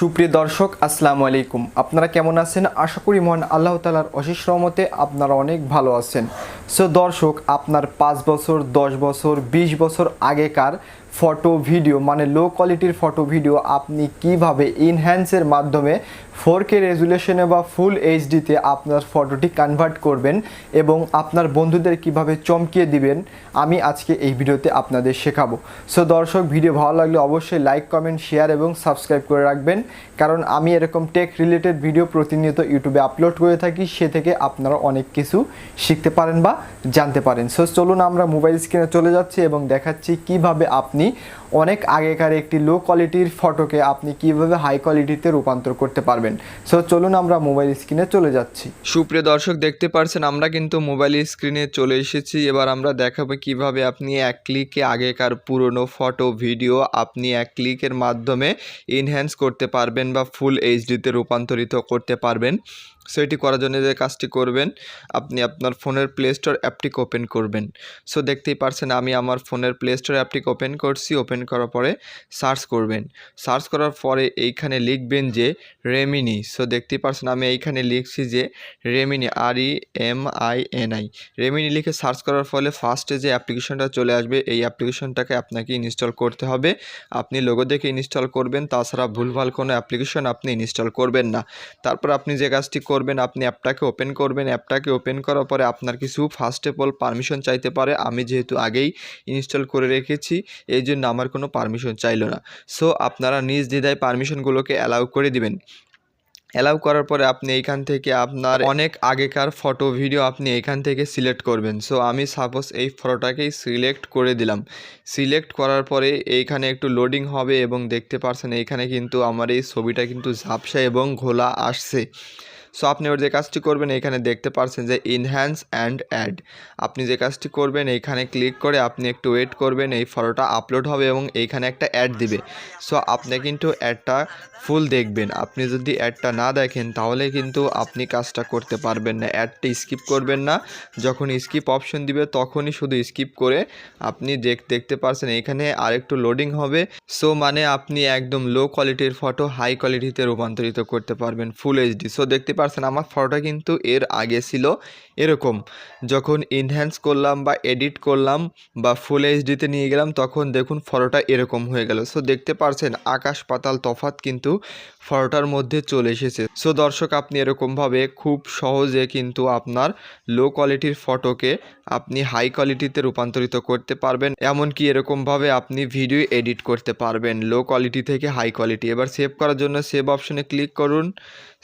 সুপ্রিয় দর্শক, আসসালামু আলাইকুম। আপনারা কেমন আছেন? আশা করি মহান আল্লাহ তালার অশেষ রহমতে আপনারা অনেক ভালো আছেন। সো দর্শক, আপনার পাঁচ বছর, দশ বছর, বিশ বছর আগেকার ফটো ভিডিও মানে লো কোয়ালিটির ফটো ভিডিও আপনি কীভাবে ইনহ্যান্সের মাধ্যমে ফোর কে রেজুলেশনে বা ফুল এইচডিতে আপনার ফটোটি কনভার্ট করবেন এবং আপনার বন্ধুদের কীভাবে চমকিয়ে দিবেন, আমি আজকে এই ভিডিওতে আপনাদের শেখাবো। সো দর্শক ভিডিও ভালো লাগলে অবশ্যই লাইক কমেন্ট শেয়ার এবং সাবস্ক্রাইব করে রাখবেন। কারণ আমি এরকম টেক রিলেটেড ভিডিও প্রতিনিয়ত ইউটিউবে আপলোড করে থাকি, সে থেকে আপনারা অনেক কিছু শিখতে পারেন বা জানতে পারেন। সো চলুন আমরা মোবাইল স্ক্রিনে চলে যাচ্ছি এবং দেখাচ্ছি কীভাবে আপনি অনেক আগেকার একটি লো কোয়ালিটির ফটোকে আপনি কীভাবে হাই কোয়ালিটিতে রূপান্তর করতে পারবেন। সো চলুন আমরা মোবাইল স্ক্রিনে চলে যাচ্ছি। সুপ্রিয় দর্শক, দেখতে পারছেন আমরা কিন্তু মোবাইল স্ক্রিনে চলে এসেছি। এবার আমরা দেখাবো কীভাবে আপনি এক ক্লিকে আগেকার পুরনো ফটো ভিডিও আপনি এক ক্লিকের মাধ্যমে ইনহ্যান্স করতে পারবেন বা ফুল এইচডিতে রূপান্তরিত করতে পারবেন। সো এটি করার জন্য যে কাজটি করবেন, আপনি আপনার ফোনের প্লে স্টোর অ্যাপটিকে ওপেন করবেন। সো দেখতেই পারছেন আমি আমার ফোনের প্লে স্টোর অ্যাপটিকে ওপেন করছি। ওপেন করার পরে সার্চ করবেন। সার্চ করার পরে এইখানে লিখবেন যে রেমিনি সো দেখতে পারছেন আমি এইখানে লিখছি যে Remini R E M I N I Remini লিখে সার্চ করার ফলে ফার্স্টে যে অ্যাপ্লিকেশনটা চলে আসবে, এই অ্যাপ্লিকেশনটাকে আপনাকে ইনস্টল করতে হবে। আপনি লোগো দেখে ইনস্টল করবেন, তাছাড়া ভুলভাল কোনো অ্যাপ্লিকেশন আপনি ইনস্টল করবেন না। তারপর আপনি যে কাজটি করবেন, আপনি অ্যাপটাকে ওপেন করবেন। অ্যাপটাকে ওপেন করার পরে আপনার কিছু ফার্স্ট অফ অল পারমিশন চাইতে পারে। আমি যেহেতু আগেই ইনস্টল করে রেখেছি, এই জন্য আমার কোনো পারমিশন চাইলো না। সো আপনারা নিজ দ্বিধায় পারমিশনগুলোকে অ্যালাউ করে দিবেন। অ্যালাউ করার পরে আপনি এইখান থেকে আপনার অনেক আগেকার ফটো ভিডিও আপনি এইখান থেকে সিলেক্ট করবেন। সো আমি সাপোজ এই ফটোটাকেই সিলেক্ট করে দিলাম। সিলেক্ট করার পরে এইখানে একটু লোডিং হবে এবং দেখতে পারছেন এইখানে কিন্তু আমার এই ছবিটা কিন্তু ঝাপসা এবং ঘোলা আসছে। সো আপনি ওর যে কাজটি করবেন, এখানে দেখতে পারছেন যে ইনহ্যান্স অ্যান্ড অ্যাড আপনি যে কাজটি করবেন এইখানে ক্লিক করে আপনি একটু ওয়েট করবেন, এই ফটোটা আপলোড হবে এবং এইখানে একটা অ্যাড দিবে। সো আপনি কিন্তু অ্যাডটা ফুল দেখবেন। আপনি যদি অ্যাডটা না দেখেন, তাহলে কিন্তু আপনি কাজটা করতে পারবেন না। অ্যাডটা স্কিপ করবেন না। যখন স্কিপ অপশন দিবে, তখনই শুধু স্কিপ করে আপনি দেখ, দেখতে পারছেন এখানে আরেকটু লোডিং হবে। সো মানে আপনি একদম লো কোয়ালিটির ফটো হাই কোয়ালিটিতে রূপান্তরিত করতে পারবেন ফুল এইচডি সো দেখতে পারছেন। আমার ফটোটা কিন্তু এর আগে ছিল এরকম। যখন ইনহ্যান্স করলাম বা এডিট করলাম বা ফুল এইচডিতে নিয়ে গেলাম, তখন দেখুন ফটোটা এরকম হয়ে গেল। সো দেখতে পারছেন আকাশ পাতাল তফাত কিন্তু ফটোটার মধ্যে চলে এসেছে। সো দর্শক, আপনি এরকমভাবে খুব সহজে কিন্তু আপনার লো কোয়ালিটির ফটোকে আপনি হাই কোয়ালিটিতে রূপান্তরিত করতে পারবেন। এমনকি এরকমভাবে আপনি ভিডিও এডিট করতে পারবেন লো কোয়ালিটি থেকে হাই কোয়ালিটি এবার সেভ করার জন্য সেভ অপশনে ক্লিক করুন।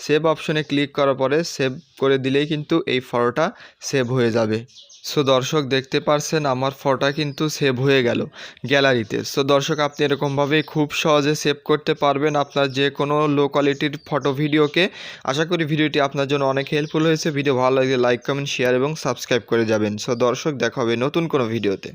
সেভ অপশনে ক্লিক করার পরে সেভ করে দিলেই কিন্তু এই ফটোটা সেভ হয়ে যাবে। সো দর্শক দেখতে পারছেন আমার ফটোটা কিন্তু সেভ হয়ে গেল গ্যালারিতে সো দর্শক, আপনি এরকমভাবে খুব সহজে সেভ করতে পারবেন আপনার যে কোনো লো কোয়ালিটির ফটো ভিডিওকে আশা করি ভিডিওটি আপনার জন্য অনেক হেল্পফুল হয়েছে। ভিডিও ভালো লাগলে লাইক কমেন্ট শেয়ার এবং সাবস্ক্রাইব করে যাবেন। সো দর্শক, দেখা হবে নতুন কোনো ভিডিওতে